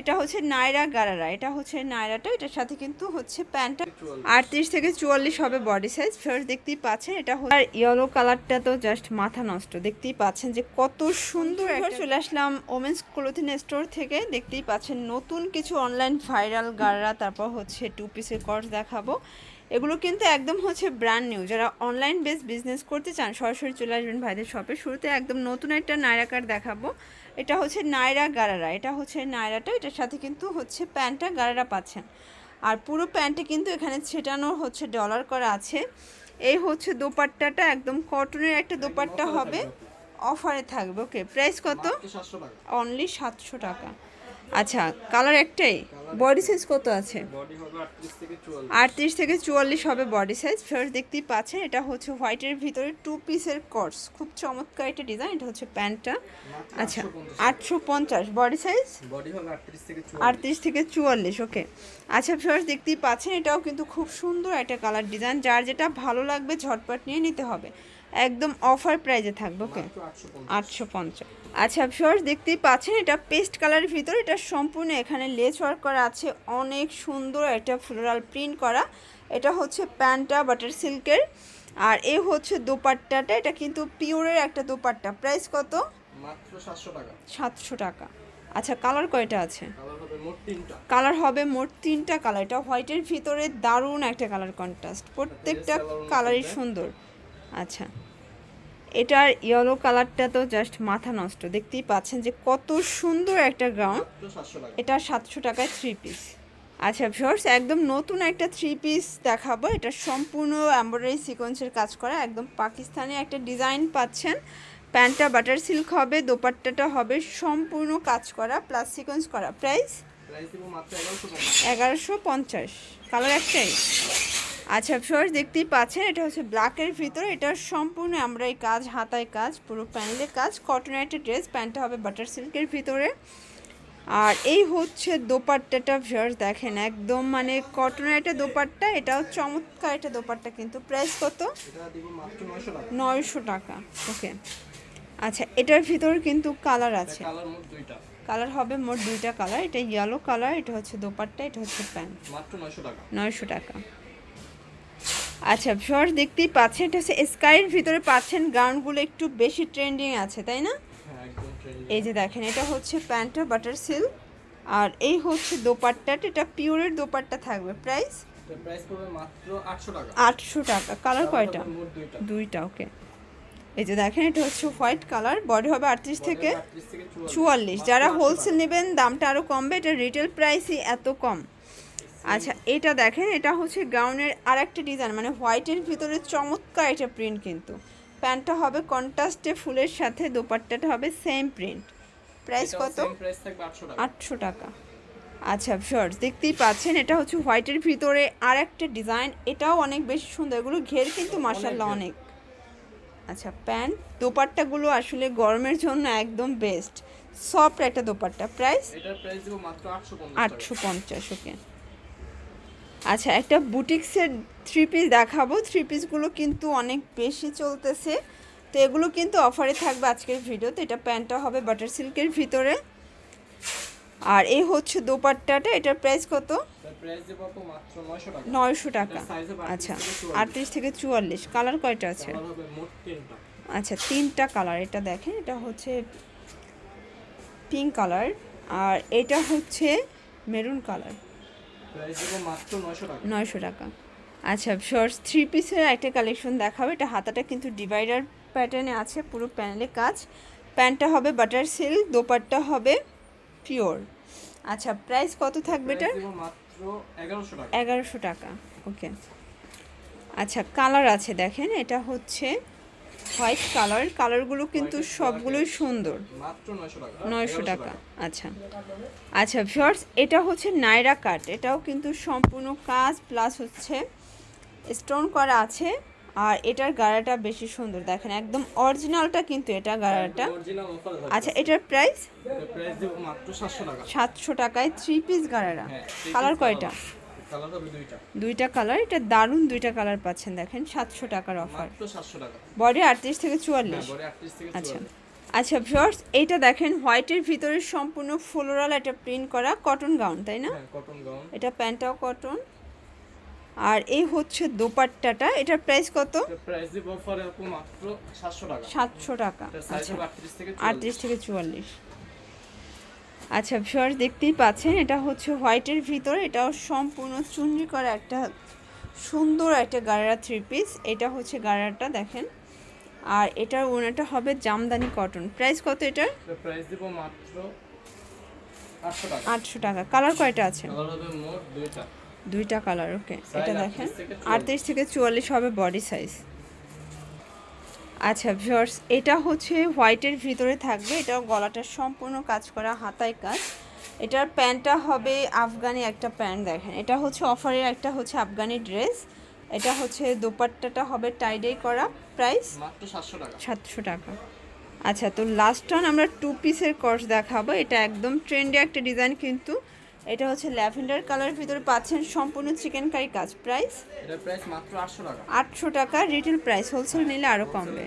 এটা হচ্ছে নায়রা গারারা এটা হচ্ছে নায়রাটা এটার সাথে কিন্তু হচ্ছে প্যান্টটা আটত্রিশ থেকে চুয়াল্লিশ হবে বডি সাইজ ফার্স্ট দেখতেই পাচ্ছেন এটা হচ্ছে আর ইয়েলো কালারটা তো জাস্ট মাথা নষ্ট। দেখতেই পাচ্ছেন যে কত সুন্দর চলে আসলাম ওমেন্স ক্লোথিং স্টোর থেকে। দেখতেই পাচ্ছেন নতুন কিছু অনলাইন ভাইরাল গারারা তারপর হচ্ছে টু পিসের কর্স দেখাবো। এগুলো কিন্তু একদম হচ্ছে ব্র্যান্ড নিউ যারা অনলাইন বেস বিজনেস করতে চান সরাসরি চলে আসবেন ভাইদের শপে শুরুতে একদম নতুন একটা নায়রা কার্ড দেখাবো। এটা হচ্ছে নায়রা গারারা এটা হচ্ছে নায়রাটা এটার সাথে কিন্তু হচ্ছে প্যান্টটা গারারা পাচ্ছেন। আর পুরো প্যান্টে কিন্তু এখানে ছেটানো হচ্ছে ডলার করা আছে। এই হচ্ছে দোপাট্টাটা একদম কটনের একটা দোপাট্টা হবে। অফারে থাকবে ওকে প্রাইস কত? অনলি সাতশো টাকা। আচ্ছা কালার একটাই? বডি সাইজ কত আছে? আটত্রিশ থেকে চুয়াল্লিশ হবে বডি সাইজ ফার্স্ট দেখতেই পাচ্ছেন, এটা হচ্ছে হোয়াইটের ভিতরে টু পিসের কর্স খুব চমৎকার একটা ডিজাইন এটা হচ্ছে প্যান্টটা। আচ্ছা আটশো পঞ্চাশ। বডি সাইজ আটত্রিশ থেকে চুয়াল্লিশ ওকে আচ্ছা ফার্স্ট দেখতেই পাচ্ছেন, এটাও কিন্তু খুব সুন্দর একটা কালার ডিজাইন যার যেটা ভালো লাগবে, ঝটপট নিয়ে নিতে হবে। একদম অফার প্রাইজে থাকবে ওকে আটশো পঞ্চাশ। আচ্ছা ভিউয়ার্স দেখতেই পাচ্ছেন এটা পেস্ট কালারের ভিতর এটা সম্পূর্ণ এখানে লেস ওয়ার্ক করা আছে অনেক সুন্দর একটা ফ্লোরাল প্রিন্ট করা। এটা হচ্ছে প্যান্টটা বাটার সিল্কের আর এ হচ্ছে দোপাট্টাটা এটা কিন্তু পিওরের একটা দোপাট্টা। প্রাইস কত? মাত্র সাতশো টাকা। সাতশো টাকা। আচ্ছা কালার কয়টা আছে? কালার হবে মোট তিনটা। কালার হবে মোট তিনটা কালার এটা হোয়াইটের ভিতরে দারুণ একটা কালার কন্ট্রাস্ট প্রত্যেকটা কালারই সুন্দর। আচ্ছা। এটার ইয়েলো কালারটা তো জাস্ট মাথা নষ্ট। দেখতেই পাচ্ছেন যে কত সুন্দর একটা টাকা এটা সাতশো টাকায় থ্রি পিস আচ্ছা ভিউয়ার্স একদম নতুন একটা থ্রি পিস দেখাবো। এটা সম্পূর্ণ এমব্রয়ডারি সিকোয়েন্সের কাজ করা। একদম পাকিস্তানি একটা ডিজাইন পাচ্ছেন। প্যান্টটা বাটার সিল্ক হবে দোপাট্টাটা হবে সম্পূর্ণ কাজ করা প্লাস সিকোয়েন্স করা। প্রাইস এগারোশো পঞ্চাশ। কালার একটাই? আচ্ছা ফিওর্স দেখতেই পাচ্ছেন এটা হচ্ছে ব্ল্যাকের ভিতরে। এটা সম্পূর্ণ আমরা এই কাজ হাতায় কাজ পুরো প্যানেলের কাজ। কটনের একটা ড্রেস প্যান্টটা হবে বাটার সিল্কের ভিতরে। আর এই হচ্ছে দোপাট্টাটা ভিউয়ার্স দেখেন একদম মানে কটনের একটা দোপাট্টা এটাও চমৎকার একটা দোপাট্টা কিন্তু প্রাইস কত? নয়শো টাকা ওকে আচ্ছা এটার ভিতর কিন্তু কালার আছে। কালার হবে মোট দুইটা কালার এটা ইয়েলো কালার এটা হচ্ছে দোপাট্টা এটা হচ্ছে প্যান্ট নয়শো টাকা। নয়শো টাকা। আচ্ছা ভিউয়ার্স দেখতেই পাচ্ছেন এটা হচ্ছে স্কাইয়ের ভিতরে পাচ্ছেন গাউনগুলো একটু বেশি ট্রেন্ডিং আছে তাই না? হ্যাঁ এই যে দেখেন এটা হচ্ছে প্যান্টটা বাটার সিল্ক আর এই হচ্ছে দোপাট্টাটা এটা পিওরের দোপাট্টা থাকবে। প্রাইস আটশো টাকা। কালার কয়টা? দুইটা। ওকে এই যে দেখেন এটা হচ্ছে হোয়াইট কালার বডি হবে আটত্রিশ থেকে চুয়াল্লিশ। যারা হোলসেল নেবেন দামটা আরও কমবে এটা রিটেল প্রাইসই এত কম। আচ্ছা এটা দেখেন এটা হচ্ছে গাউনের আর একটা ডিজাইন মানে হোয়াইটের ভিতরে চমৎকার এটা প্রিন্ট কিন্তু। প্যান্টটা হবে কন্ট্রাস্টে ফুলের সাথে দোপাট্টাটা হবে সেম প্রিন্ট প্রাইস কত? আটশো টাকা। আচ্ছা শর্টস দেখতেই পাচ্ছেন এটা হচ্ছে হোয়াইটের ভিতরে আর একটা ডিজাইন এটাও অনেক বেশি সুন্দর। এগুলো ঘের কিন্তু মার্শাল্লাহ অনেক। আচ্ছা প্যান্ট দোপাট্টাগুলো আসলে গরমের জন্য একদম বেস্ট সফট একটা দোপাট্টা। প্রাইস আটশো পঞ্চাশ ওকে আচ্ছা একটা বুটিক্সের থ্রি পিস দেখাবো। থ্রি পিসগুলো কিন্তু অনেক বেশি চলতেছে। তো এগুলো কিন্তু অফারে থাকবে আজকের ভিডিওতে এটা প্যান্টটা হবে বাটার সিল্কের ভিতরে। আর এই হচ্ছে দোপাট্টাটা। এটার প্রাইস কত? নয়শো টাকা। আচ্ছা আটত্রিশ থেকে চুয়াল্লিশ। কালার কয়টা আছে? আচ্ছা তিনটা কালার এটা দেখেন এটা হচ্ছে পিঙ্ক কালার আর এটা হচ্ছে মেরুন কালার নয়শো টাকা। আচ্ছা শর্টস থ্রি পিসের একটা কালেকশন দেখাবে। এটা হাতাটা কিন্তু ডিভাইডার প্যাটার্নে আছে পুরো প্যানেলে কাজ। প্যান্টটা হবে বাটার সিল্ক দোপাট্টা হবে পিওর আচ্ছা প্রাইস কত থাকবে এটার? এগারোশো টাকা। ওকে আচ্ছা কালার আছে দেখেন এটা হচ্ছে হোয়াইট কালার কালারগুলো কিন্তু সবগুলোই সুন্দর। নয়শো টাকা। আচ্ছা। আচ্ছা ভিউয়ার্স এটা হচ্ছে নাইরা কাট এটাও কিন্তু সম্পূর্ণ কাজ প্লাস হচ্ছে স্টোন করা আছে আর এটার গাড়াটা বেশি সুন্দর। দেখেন একদম অরিজিনালটা কিন্তু এটা গাড়াটা। আচ্ছা এটার প্রাইস সাতশো টাকায় থ্রি পিস গাড়ারা হ্যাঁ কালার কয়টা? দুইটা। কালার এটা দারুণ দুইটা কালার পাচ্ছেন দেখেন সাতশো টাকার অফার বডি আটত্রিশ থেকে চুয়াল্লিশ। হ্যাঁ আটত্রিশ আচ্ছা। আচ্ছা ভিউয়ার্স এইটা দেখেন হোয়াইটের ভিতরে সম্পূর্ণ ফ্লোরাল একটা প্রিন্ট করা কটন গাউন তাই না? হ্যাঁ কটন গাউন এটা প্যান্টটাও কটন আর এই হচ্ছে দোপাট্টাটা এটার প্রাইস কত? প্রাইস দিব অফারে মাত্র সাতশো টাকা। সাতশো টাকা। আচ্ছা। হবে আটত্রিশ থেকে আটত্রিশ থেকে চুয়াল্লিশ। আচ্ছা ভিউয়ার্স দেখতেই পাচ্ছেন এটা হচ্ছে হোয়াইটের ভিতর এটাও সম্পূর্ণ চুনরি করা একটা সুন্দর একটা গাড়ারা থ্রি পিস এটা হচ্ছে গাড়াটা দেখেন। আর এটার ওনাটা হবে জামদানি কটন প্রাইস কত এটার? প্রাইস দিব মাত্র আটশো টাকা। কালার কয়টা আছে? দুইটা। কালার ওকে এটা দেখেন 38 থেকে 44 আটত্রিশ থেকে চুয়াল্লিশ হবে বডি সাইজ আচ্ছা ভিউয়ার্স এটা হচ্ছে হোয়াইটের ভিতরে থাকবে। এটা গলাটা সম্পূর্ণ কাজ করা হাতায় কাজ। এটার প্যান্টটা হবে আফগানি একটা প্যান্ট দেখেন। এটা হচ্ছে অফারের একটা হচ্ছে আফগানি ড্রেস। এটা হচ্ছে দোপাট্টাটা হবে টাইডাই করা প্রাইস সাতশো টাকা। সাতশো টাকা। আচ্ছা তো লাস্ট টান আমরা টু পিসের কর্স দেখাবো। এটা একদম ট্রেন্ডে একটা ডিজাইন কিন্তু এটা হচ্ছে ল্যাভেন্ডার কালার ভিতরে পাচ্ছেন সম্পূর্ণ চিকেন কারি কাজ প্রাইস প্রাইস মাত্র আটশো টাকা। আটশো টাকা রিটেল প্রাইস হোলসেল নিলে আরও কমবে।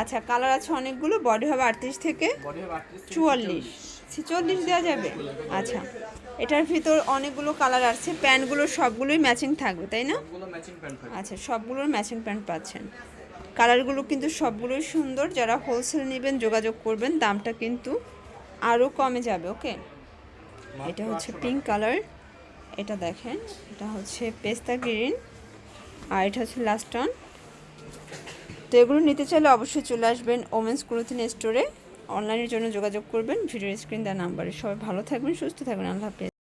আচ্ছা কালার আছে অনেকগুলো বডি হবে আটত্রিশ থেকে বডি হবে আটত্রিশ থেকে চুয়াল্লিশ। ছিচল্লিশ দেওয়া যাবে? আচ্ছা এটার ভিতর অনেকগুলো কালার আছে প্যান্টগুলো সবগুলোই ম্যাচিং থাকবে তাই না? সবগুলো ম্যাচিং প্যান্ট থাকবে। আচ্ছা সবগুলোর ম্যাচিং প্যান্ট পাচ্ছেন। কালারগুলো কিন্তু সবগুলোই সুন্দর যারা হোলসেল নেবেন যোগাযোগ করবেন দামটা কিন্তু আরও কমে যাবে ওকে এটা হচ্ছে পিঙ্ক কালার এটা দেখেন এটা হচ্ছে পেস্তা গ্রিন আর এটা হচ্ছে লাস্ট অন তো এগুলো নিতে চাইলে অবশ্যই চলে আসবেন ওমেন্স ক্লোথিন স্টোরে। অনলাইনের জন্য যোগাযোগ করবেন ভিডিও স্ক্রিন দেওয়া নাম্বারে সবাই ভালো থাকবেন সুস্থ থাকবেন। আল্লাহ হাফেজ।